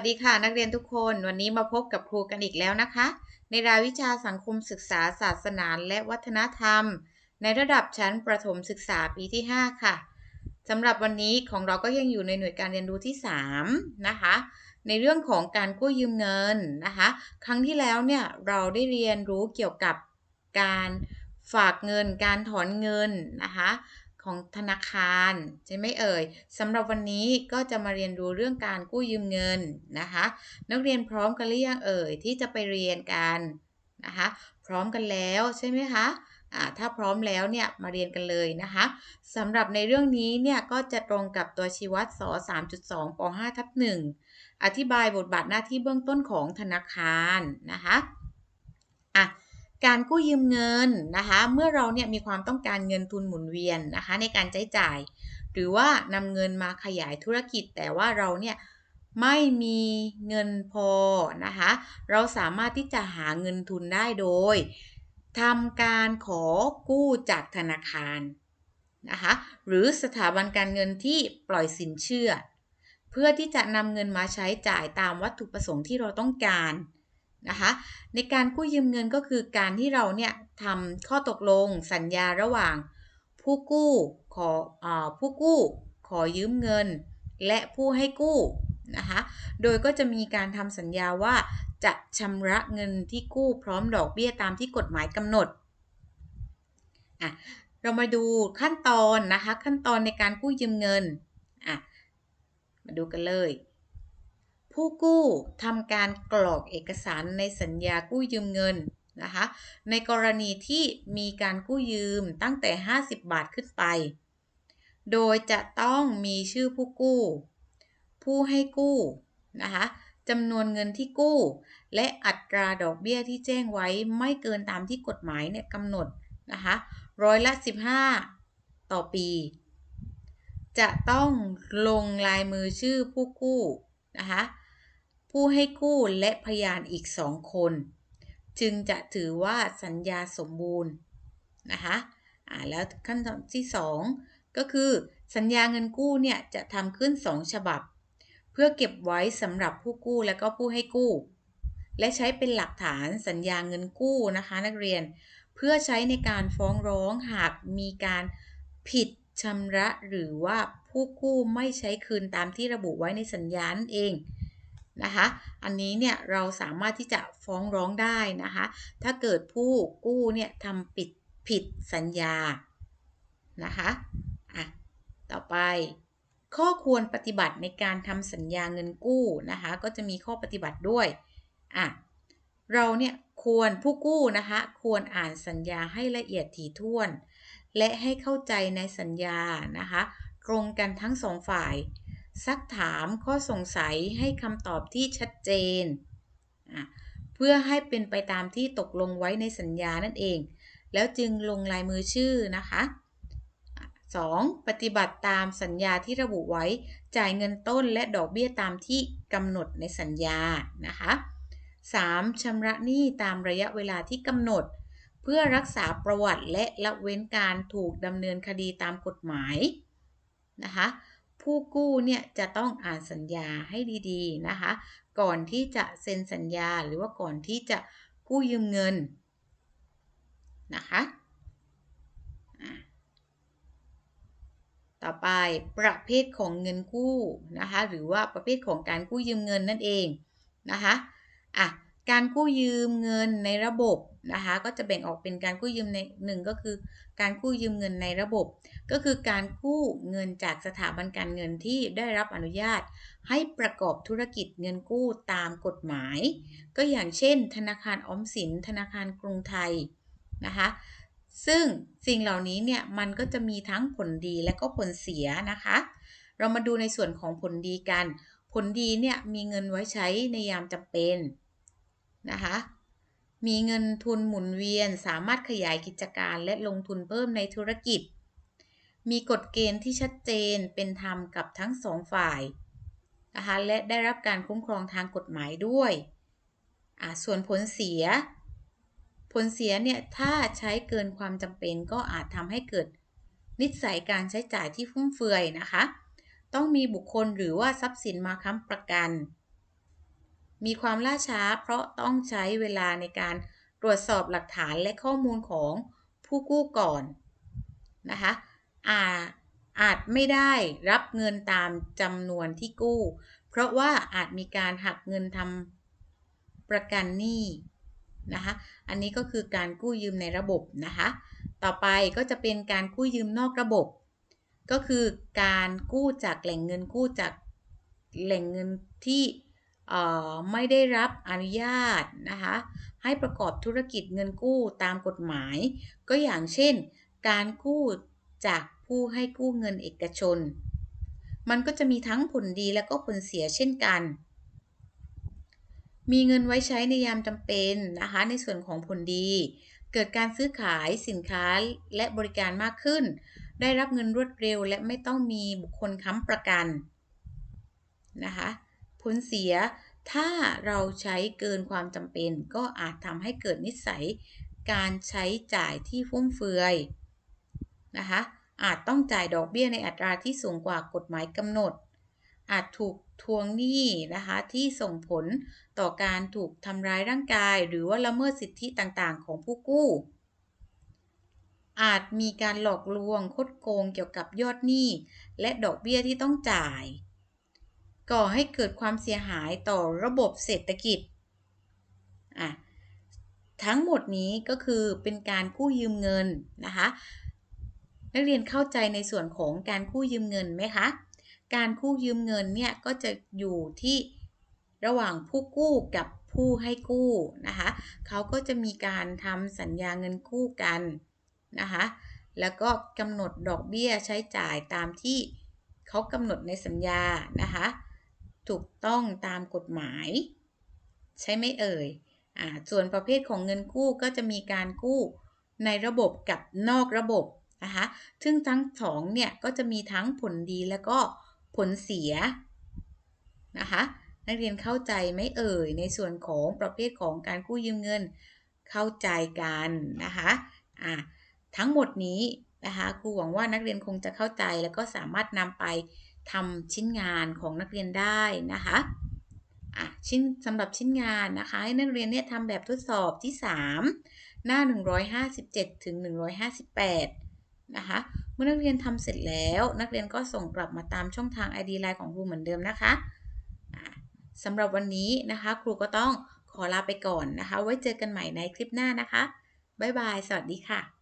วัสดีค่ะ นักเรียนทุกคนวันนี้มาพบกับครูกันอีกแล้วนะคะ ในรายวิชาสังคมศึกษาศาสนาและวัฒนธรรม ในระดับชั้นประถมศึกษาปีที่ 5 ค่ะสำหรับวันนี้ของเราก็ยังอยู่ในหน่วยการเรียนรู้ที่ 3 นะคะ ในเรื่องของการกู้ยืมเงินนะคะ ครั้งที่แล้วเนี่ยเราได้เรียนรู้เกี่ยวกับการฝากเงิน การถอนเงินนะคะ ของธนาคารใช่ไหมเอ่ยสำหรับวันนี้ก็จะมาเรียนรู้เรื่องการกู้ยืมเงินนะคะ นักเรียนพร้อมกันหรือยังเอ่ยที่จะไปเรียนกันนะคะ พร้อมกันแล้วใช่ไหมคะถ้าพร้อมแล้วเนี่ยมาเรียนกันเลยนะคะสำหรับในเรื่องนี้เนี่ยก็จะตรงกับตัวชีวัดส3.2ป5ทับ1อธิบายบทบาทหน้าที่เบื้องต้นของธนาคารนะคะอะ การกู้ยืมเงินนะคะ เมื่อเราเนี่ยมีความต้องการเงินทุนหมุนเวียนนะคะ ในการใช้จ่าย หรือว่านำเงินมาขยายธุรกิจ แต่ว่าเราเนี่ยไม่มีเงินพอนะคะ เราสามารถที่จะหาเงินทุนได้โดยทำการขอกู้จากธนาคารนะคะหรือสถาบันการเงินที่ปล่อยสินเชื่อ เพื่อที่จะนำเงินมาใช้จ่ายตามวัตถุประสงค์ที่เราต้องการ นะคะในการกู้ยืมเงินก็คือการที่เราเนี่ยทำข้อตกลงสัญญาระหว่าง ผู้กู้ขออผู้กู้ขอยืมเงิน และผู้ให้กู้นะคะโดยก็จะมีการทำสัญญาว่าจะชำระเงินที่กู้พร้อมดอกเบี้ยตามที่กฎหมายกำหนดอะเรามาดูขั้นตอนนะคะขั้นตอนในการกู้ยืมเงินอะมาดูกันเลย ผู้กู้ทำการกรอกเอกสารในสัญญากู้ยืมเงินนะคะในกรณีที่มีการกู้ยืมตั้งแต่ 50 บาทขึ้นไป โดยจะต้องมีชื่อผู้กู้ ผู้ให้กู้นะคะจำนวนเงินที่กู้ และอัตราดอกเบี้ยที่แจ้งไว้ไม่เกินตามที่กฎหมายเนี่ยกำหนดนะคะร้อยละ 15 ต่อปี จะต้องลงลายมือชื่อผู้กู้นะคะ ผู้ให้กู้และพยานอีกสองคน จึงจะถือว่าสัญญาสมบูรณ์นะคะอ่าแล้วขั้นตอนที่ 2 ก็คือสัญญาเงินกู้เนี่ยจะทำขึ้น 2 ฉบับ เพื่อเก็บไว้สำหรับผู้กู้และก็ผู้ให้กู้ และใช้เป็นหลักฐานสัญญาเงินกู้นะคะ นักเรียนเพื่อใช้ในการฟ้องร้องหากมีการผิดชำระหรือว่าผู้กู้ไม่ใช้คืนตามที่ระบุไว้ในสัญญานั่นเอง นะคะ อันนี้เนี่ยเราสามารถที่จะฟ้องร้องได้นะคะ ถ้าเกิดผู้กู้เนี่ยทำปิดผิดสัญญานะคะอะต่อไปข้อควรปฏิบัติในการทำสัญญาเงินกู้นะคะ ก็จะมีข้อปฏิบัติด้วยอะเราเนี่ยควรผู้กู้นะคะ ควรอ่านสัญญาให้ละเอียดถี่ถ้วน และให้เข้าใจในสัญญานะคะ ตรงกันทั้งสองฝ่าย ซักถามข้อสงสัยให้คำตอบที่ชัดเจน เพื่อให้เป็นไปตามที่ตกลงไว้ในสัญญานั่นเอง แล้วจึงลงลายมือชื่อนะคะ 2. ปฏิบัติตามสัญญาที่ระบุไว้จ่ายเงินต้นและดอกเบี้ยตามที่กำหนดในสัญญานะคะ 3. ชำระหนี้ตามระยะเวลาที่กำหนด เพื่อรักษาประวัติและละเว้นการถูกดำเนินคดีตามกฎหมายนะคะ ผู้กู้เนี่ยจะต้องอ่านสัญญาให้ดีๆนะคะ ก่อนที่จะเซ็นสัญญาหรือว่าก่อนที่จะกู้ยืมเงินนะคะต่อไปประเภทของเงินกู้นะคะหรือว่าประเภทของการกู้ยืมเงินนั่นเองนะคะอะ การกู้ยืมเงินในระบบนะคะก็จะแบ่งออกเป็นการกู้ยืมในหนึ่งก็คือ การกู้ยืมเงินในระบบ ก็คือการกู้เงินจากสถาบันการเงินที่ได้รับอนุญาต ให้ประกอบธุรกิจเงินกู้ตามกฎหมาย ก็อย่างเช่น ธนาคารออมสิน ธนาคารกรุงไทยนะคะซึ่งสิ่งเหล่านี้เนี่ยมันก็จะมีทั้งผลดีและก็ผลเสียนะคะ เรามาดูในส่วนของผลดีกัน ผลดีเนี่ยมีเงินไว้ใช้ในยามจำเป็น นะคะ มีเงินทุนหมุนเวียนสามารถขยายกิจการและลงทุนเพิ่มในธุรกิจ มีกฎเกณฑ์ที่ชัดเจนเป็นธรรมกับทั้งสองฝ่ายนะคะและได้รับการคุ้มครองทางกฎหมายด้วยส่วนผลเสีย ผลเสียเนี่ยถ้าใช้เกินความจำเป็นก็อาจทำให้เกิดนิสัยการใช้จ่ายที่ฟุ่มเฟือยนะคะ ต้องมีบุคคลหรือว่าทรัพย์สินมาค้ำประกัน มีความล่าช้าเพราะต้องใช้เวลาในการตรวจสอบหลักฐานและข้อมูลของผู้กู้ก่อนนะคะอาอาจไม่ได้รับเงินตามจำนวนที่กู้ เพราะว่าอาจมีการหักเงินทำประกันหนี้นะคะอันนี้ก็คือการกู้ยืมในระบบนะคะต่อไปก็จะเป็นการกู้ยืมนอกระบบ ก็คือการกู้จากแหล่งเงินกู้จากแหล่งเงินที่ ไม่ได้รับอนุญาตนะคะให้ประกอบธุรกิจเงินกู้ตามกฎหมาย ก็อย่างเช่น การกู้จากผู้ให้กู้เงินเอกชน มันก็จะมีทั้งผลดีและก็ผลเสียเช่นกัน มีเงินไว้ใช้ในยามจำเป็นนะคะในส่วนของผลดี เกิดการซื้อขายสินค้าและบริการมากขึ้น ได้รับเงินรวดเร็วและไม่ต้องมีบุคคลค้ำประกันนะคะ ผลเสียถ้าเราใช้เกินความจำเป็น ก็อาจทำให้เกิดนิสัยการใช้จ่ายที่ฟุ่มเฟือยนะคะอาจต้องจ่ายดอกเบี้ยในอัตราที่สูงกว่ากฎหมายกำหนด อาจถูกทวงหนี้นะคะที่ส่งผลต่อการถูกทำร้ายร่างกาย หรือว่าละเมิดสิทธิต่างๆ ของผู้กู้ อาจมีการหลอกลวงคดโกงเกี่ยวกับยอดหนี้ และดอกเบี้ยที่ต้องจ่าย ก่อให้เกิดความเสียหายต่อระบบเศรษฐกิจอะทั้งหมดนี้ก็คือเป็นการกู้ยืมเงินนะคะนักเรียนเข้าใจในส่วนของการกู้ยืมเงินไหมคะ การกู้ยืมเงินเนี่ยก็จะอยู่ที่ระหว่างผู้กู้กับผู้ให้กู้นะคะเขาก็จะมีการทำสัญญาเงินกู้กันนะคะแล้วก็กำหนดดอกเบี้ยใช้จ่ายตามที่เขากำหนดในสัญญานะคะ ถูกต้องตามกฎหมาย ใช่ไหมเอ่ยอ่าส่วนประเภทของเงินกู้ก็จะมีการกู้ในระบบกับนอกระบบนะคะซึ่งทั้งสองเนี่ยก็จะมีทั้งผลดีและก็ผลเสียนะคะนักเรียนเข้าใจไหมเอ่ยในส่วนของประเภทของการกู้ยืมเงินเข้าใจกันนะคะอ่าทั้งหมดนี้นะคะครูหวังว่านักเรียนคงจะเข้าใจแล้วก็สามารถนำไป ทำชิ้นงานของนักเรียนได้นะคะอะชิ้นสำหรับชิ้นงานนะคะให้นักเรียนเนี่ยทำแบบทดสอบที่ 3 หน้า 157 ถึง 158 นะคะเมื่อนักเรียนทำเสร็จแล้ว นักเรียนก็ส่งกลับมาตามช่องทาง ID Line ของครูเหมือนเดิมนะคะสำหรับวันนี้นะคะครูก็ต้องขอลาไปก่อนนะคะ ไว้เจอกันใหม่ในคลิปหน้านะคะ บ๊ายบาย สวัสดีค่ะ